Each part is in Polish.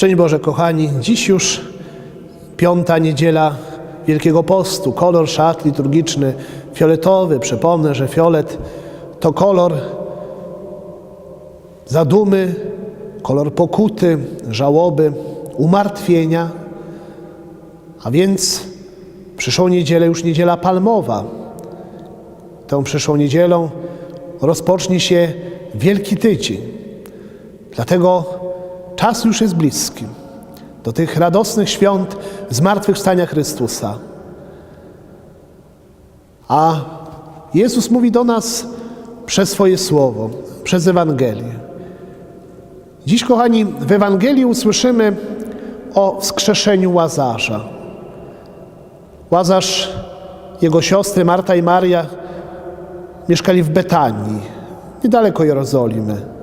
Szczęść Boże, kochani, dziś już piąta niedziela Wielkiego Postu. Kolor szat liturgiczny fioletowy. Przypomnę, że fiolet to kolor zadumy, kolor pokuty, żałoby, umartwienia. A więc przyszłą niedzielę już niedziela palmowa. Tą przyszłą niedzielą rozpocznie się Wielki Tydzień. Dlatego czas już jest bliski do tych radosnych świąt zmartwychwstania Chrystusa. A Jezus mówi do nas przez swoje słowo, przez Ewangelię. Dziś, kochani, w Ewangelii usłyszymy o wskrzeszeniu Łazarza. Łazarz, jego siostry Marta i Maria mieszkali w Betanii, niedaleko Jerozolimy.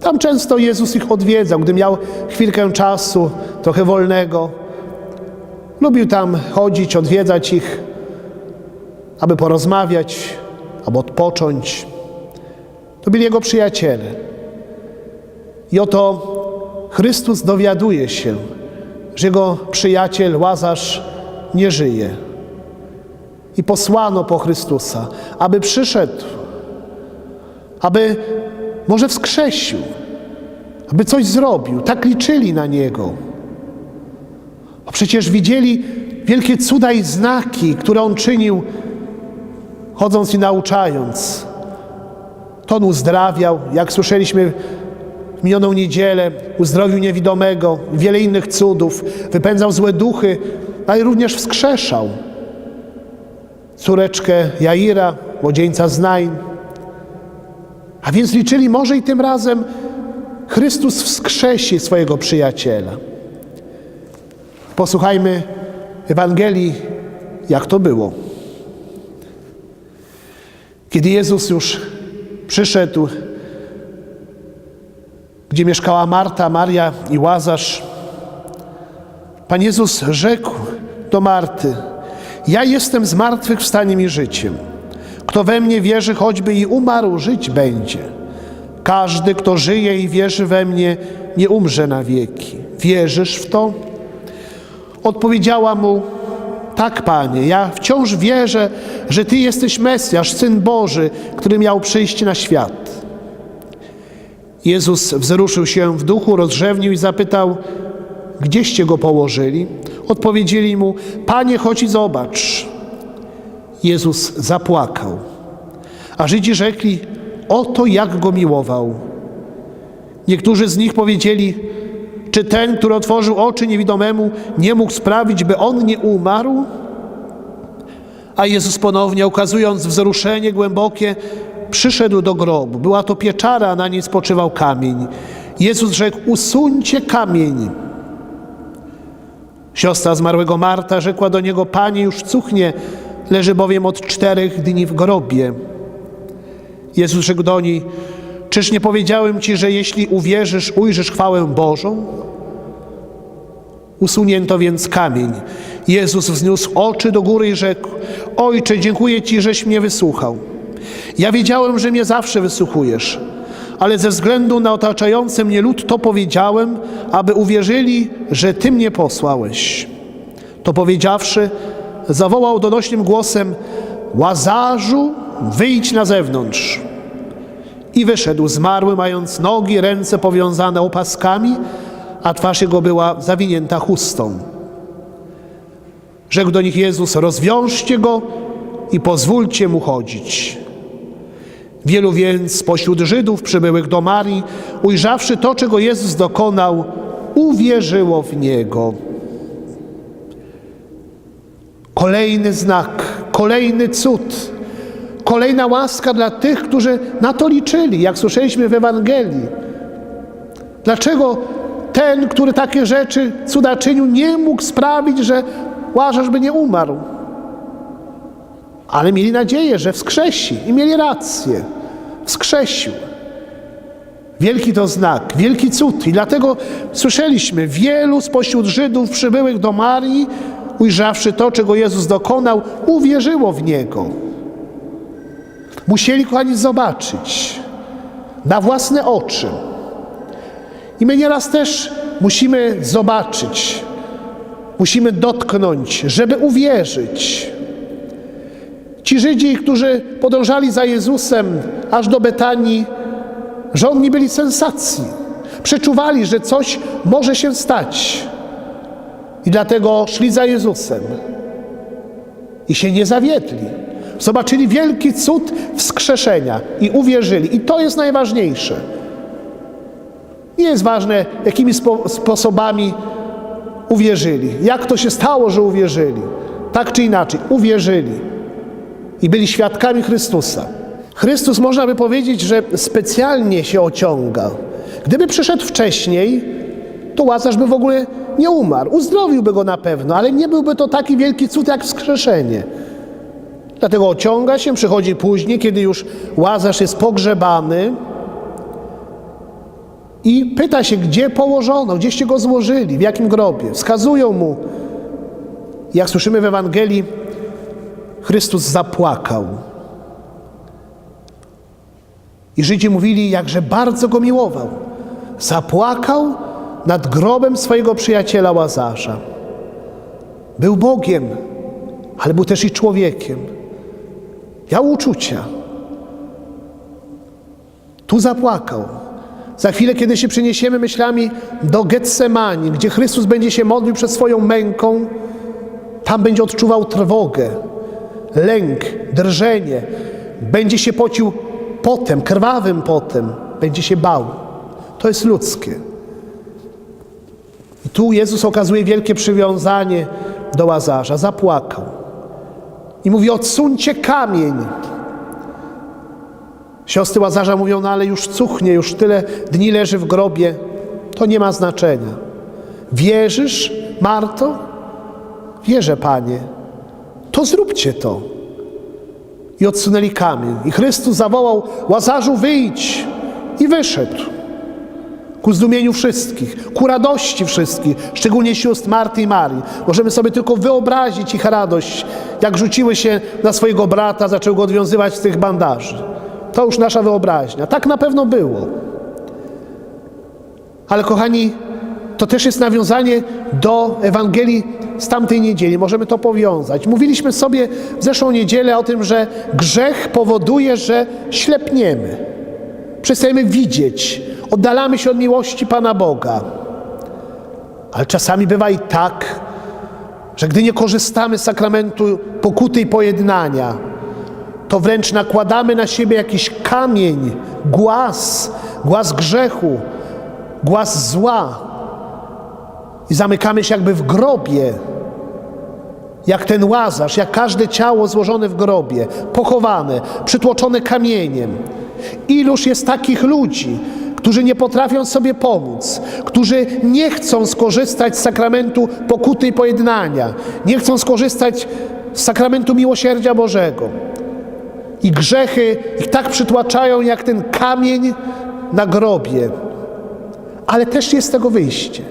Tam często Jezus ich odwiedzał, gdy miał chwilkę czasu, trochę wolnego. Lubił tam chodzić, odwiedzać ich, aby porozmawiać, aby odpocząć. To byli jego przyjaciele. I oto Chrystus dowiaduje się, że jego przyjaciel Łazarz nie żyje. I posłano po Chrystusa, aby przyszedł, aby może wskrzesił, aby coś zrobił. Tak liczyli na Niego. Bo przecież widzieli wielkie cuda i znaki, które On czynił, chodząc i nauczając. To On uzdrawiał, jak słyszeliśmy w minioną niedzielę, uzdrowił niewidomego, wiele innych cudów, wypędzał złe duchy, ale również wskrzeszał córeczkę Jaira, młodzieńca z Nain. A więc liczyli, może i tym razem Chrystus wskrzesi swojego przyjaciela. Posłuchajmy Ewangelii, jak to było. Kiedy Jezus już przyszedł, gdzie mieszkała Marta, Maria i Łazarz, Pan Jezus rzekł do Marty: Ja jestem zmartwychwstaniem i życiem. Kto we mnie wierzy, choćby i umarł, żyć będzie. Każdy, kto żyje i wierzy we mnie, nie umrze na wieki. Wierzysz w to? Odpowiedziała mu: Tak, panie, ja wciąż wierzę, że ty jesteś Mesjasz, syn Boży, który miał przyjść na świat. Jezus wzruszył się w duchu, rozrzewnił i zapytał: Gdzieście go położyli? Odpowiedzieli mu: Panie, chodź i zobacz. Jezus zapłakał. A Żydzi rzekli: Oto jak go miłował. Niektórzy z nich powiedzieli: Czy ten, który otworzył oczy niewidomemu, nie mógł sprawić, by on nie umarł? A Jezus ponownie, ukazując wzruszenie głębokie, przyszedł do grobu. Była to pieczara, a na niej spoczywał kamień. Jezus rzekł: Usuńcie kamień. Siostra zmarłego Marta rzekła do niego: Panie, już cuchnie, leży bowiem od czterech dni w grobie. Jezus rzekł do niej: Czyż nie powiedziałem ci, że jeśli uwierzysz, ujrzysz chwałę Bożą? Usunięto więc kamień. Jezus wzniósł oczy do góry i rzekł: Ojcze, dziękuję ci, żeś mnie wysłuchał. Ja wiedziałem, że mnie zawsze wysłuchujesz, ale ze względu na otaczający mnie lud to powiedziałem, aby uwierzyli, że ty mnie posłałeś. To powiedziawszy, zawołał donośnym głosem: Łazarzu, wyjdź na zewnątrz. I wyszedł zmarły, mając nogi, ręce powiązane opaskami, a twarz jego była zawinięta chustą. Rzekł do nich Jezus: Rozwiążcie go i pozwólcie mu chodzić. Wielu więc spośród Żydów przybyłych do Marii, ujrzawszy to, czego Jezus dokonał, uwierzyło w niego. Kolejny znak, kolejny cud, kolejna łaska dla tych, którzy na to liczyli, jak słyszeliśmy w Ewangelii. Dlaczego ten, który takie rzeczy, cuda czynił, nie mógł sprawić, że Łazarz by nie umarł? Ale mieli nadzieję, że wskrzesi i mieli rację. Wskrzesił. Wielki to znak, wielki cud. I dlatego słyszeliśmy, wielu spośród Żydów przybyłych do Marii, ujrzawszy to, czego Jezus dokonał, uwierzyło w Niego. Musieli, kochani, zobaczyć na własne oczy, I my nieraz też musimy zobaczyć, musimy dotknąć, żeby uwierzyć. Ci Żydzi, którzy podążali za Jezusem aż do Betanii, żądni byli sensacji. Przeczuwali, że coś może się stać. I dlatego szli za Jezusem. I się nie zawiedli. Zobaczyli wielki cud wskrzeszenia i uwierzyli. I to jest najważniejsze. Nie jest ważne, jakimi spo sposobami uwierzyli. Jak to się stało, że uwierzyli. Tak czy inaczej, uwierzyli. I byli świadkami Chrystusa. Chrystus, można by powiedzieć, że specjalnie się ociąga. Gdyby przyszedł wcześniej, to Łazarz by w ogóle nie umarł. Uzdrowiłby go na pewno, ale nie byłby to taki wielki cud jak wskrzeszenie. Dlatego ociąga się, przychodzi później, kiedy już Łazarz jest pogrzebany i pyta się, gdzie położono, gdzieście go złożyli, w jakim grobie. Wskazują mu. Jak słyszymy w Ewangelii, Chrystus zapłakał. I Żydzi mówili, jakże bardzo go miłował. Zapłakał nad grobem swojego przyjaciela Łazarza. Był Bogiem, ale był też i człowiekiem. Miał uczucia. Tu zapłakał. Za chwilę, kiedy się przeniesiemy myślami do Getsemani, gdzie Chrystus będzie się modlił przed swoją męką, tam będzie odczuwał trwogę, lęk, drżenie, będzie się pocił potem, krwawym potem, będzie się bał. To jest ludzkie. I tu Jezus okazuje wielkie przywiązanie do Łazarza. Zapłakał. I mówi, odsuńcie kamień. Siostry Łazarza mówią, no ale już cuchnie, już tyle dni leży w grobie. To nie ma znaczenia. Wierzysz, Marto? Wierzę, Panie. To zróbcie to. I odsunęli kamień. I Chrystus zawołał, Łazarzu wyjdź. I wyszedł. Ku zdumieniu wszystkich, ku radości wszystkich, szczególnie sióstr Marty i Marii. Możemy sobie tylko wyobrazić ich radość, jak rzuciły się na swojego brata, zaczęły go odwiązywać z tych bandaży. To już nasza wyobraźnia. Tak na pewno było. Ale kochani, to też jest nawiązanie do Ewangelii z tamtej niedzieli. Możemy to powiązać. Mówiliśmy sobie w zeszłą niedzielę o tym, że grzech powoduje, że ślepniemy. Przestajemy widzieć, oddalamy się od miłości Pana Boga. Ale czasami bywa i tak, że gdy nie korzystamy z sakramentu pokuty i pojednania, to wręcz nakładamy na siebie jakiś kamień, głaz, głaz grzechu, głaz zła i zamykamy się jakby w grobie, jak ten łazarz, jak każde ciało złożone w grobie, pochowane, przytłoczone kamieniem. Iluż jest takich ludzi, którzy nie potrafią sobie pomóc, którzy nie chcą skorzystać z sakramentu pokuty i pojednania, nie chcą skorzystać z sakramentu miłosierdzia Bożego. I grzechy ich tak przytłaczają, jak ten kamień na grobie. Ale też jest z tego wyjście.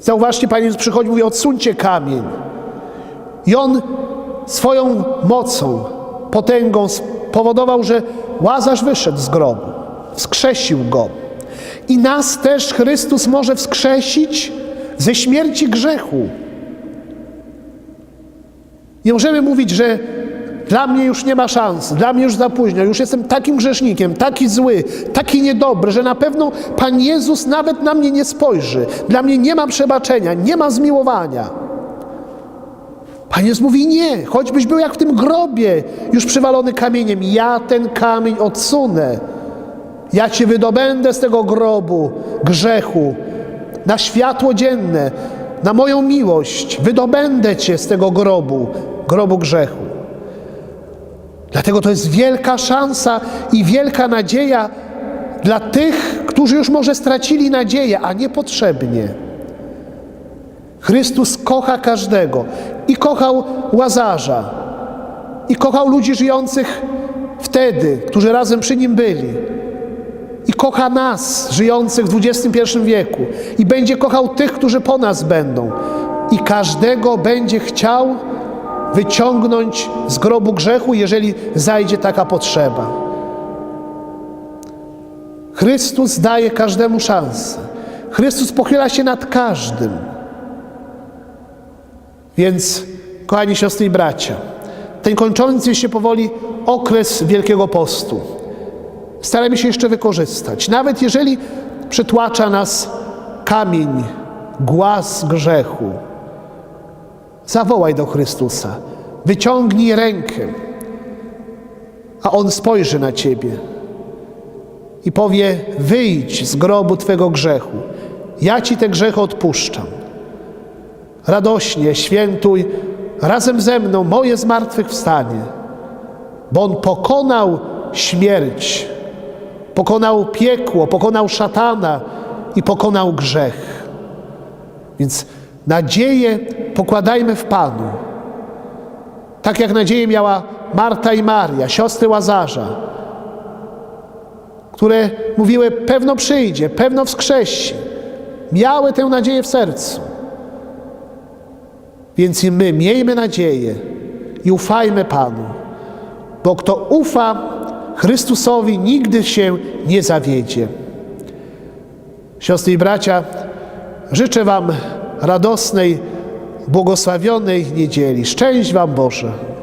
Zauważcie, Panie Jezus przychodzi i mówi, odsuńcie kamień. I On swoją mocą, potęgą spowodował, że Łazarz wyszedł z grobu, wskrzesił go. I nas też Chrystus może wskrzesić ze śmierci grzechu. Nie możemy mówić, że dla mnie już nie ma szans, dla mnie już za późno, już jestem takim grzesznikiem, taki zły, taki niedobry, że na pewno Pan Jezus nawet na mnie nie spojrzy. Dla mnie nie ma przebaczenia, nie ma zmiłowania. Pan Jezus mówi nie, choćbyś był jak w tym grobie, już przywalony kamieniem, ja ten kamień odsunę. Ja cię wydobędę z tego grobu grzechu na światło dzienne, na moją miłość. Wydobędę cię z tego grobu, grobu grzechu. Dlatego to jest wielka szansa i wielka nadzieja dla tych, którzy już może stracili nadzieję, a niepotrzebnie. Chrystus kocha każdego i kochał Łazarza, i kochał ludzi żyjących wtedy, którzy razem przy nim byli. I kocha nas, żyjących w XXI wieku, i będzie kochał tych, którzy po nas będą. I każdego będzie chciał wyciągnąć z grobu grzechu, jeżeli zajdzie taka potrzeba. Chrystus daje każdemu szansę. Chrystus pochyla się nad każdym. Więc, kochani siostry i bracia, ten kończący się powoli okres Wielkiego Postu staramy się jeszcze wykorzystać. Nawet jeżeli przytłacza nas kamień, głaz grzechu, zawołaj do Chrystusa, wyciągnij rękę, a On spojrzy na ciebie i powie: Wyjdź z grobu twego grzechu. Ja ci te grzechy odpuszczam. Radośnie świętuj razem ze mną moje zmartwychwstanie, bo On pokonał śmierć, pokonał piekło, pokonał szatana i pokonał grzech. Więc nadzieję pokładajmy w Panu. Tak jak nadzieję miała Marta i Maria, siostry Łazarza, które mówiły: Pewno przyjdzie, pewno wskrzesi. Miały tę nadzieję w sercu. Więc i my miejmy nadzieję i ufajmy Panu, bo kto ufa Chrystusowi, nigdy się nie zawiedzie. Siostry i bracia, życzę Wam radosnej, błogosławionej niedzieli. Szczęść Wam Boże.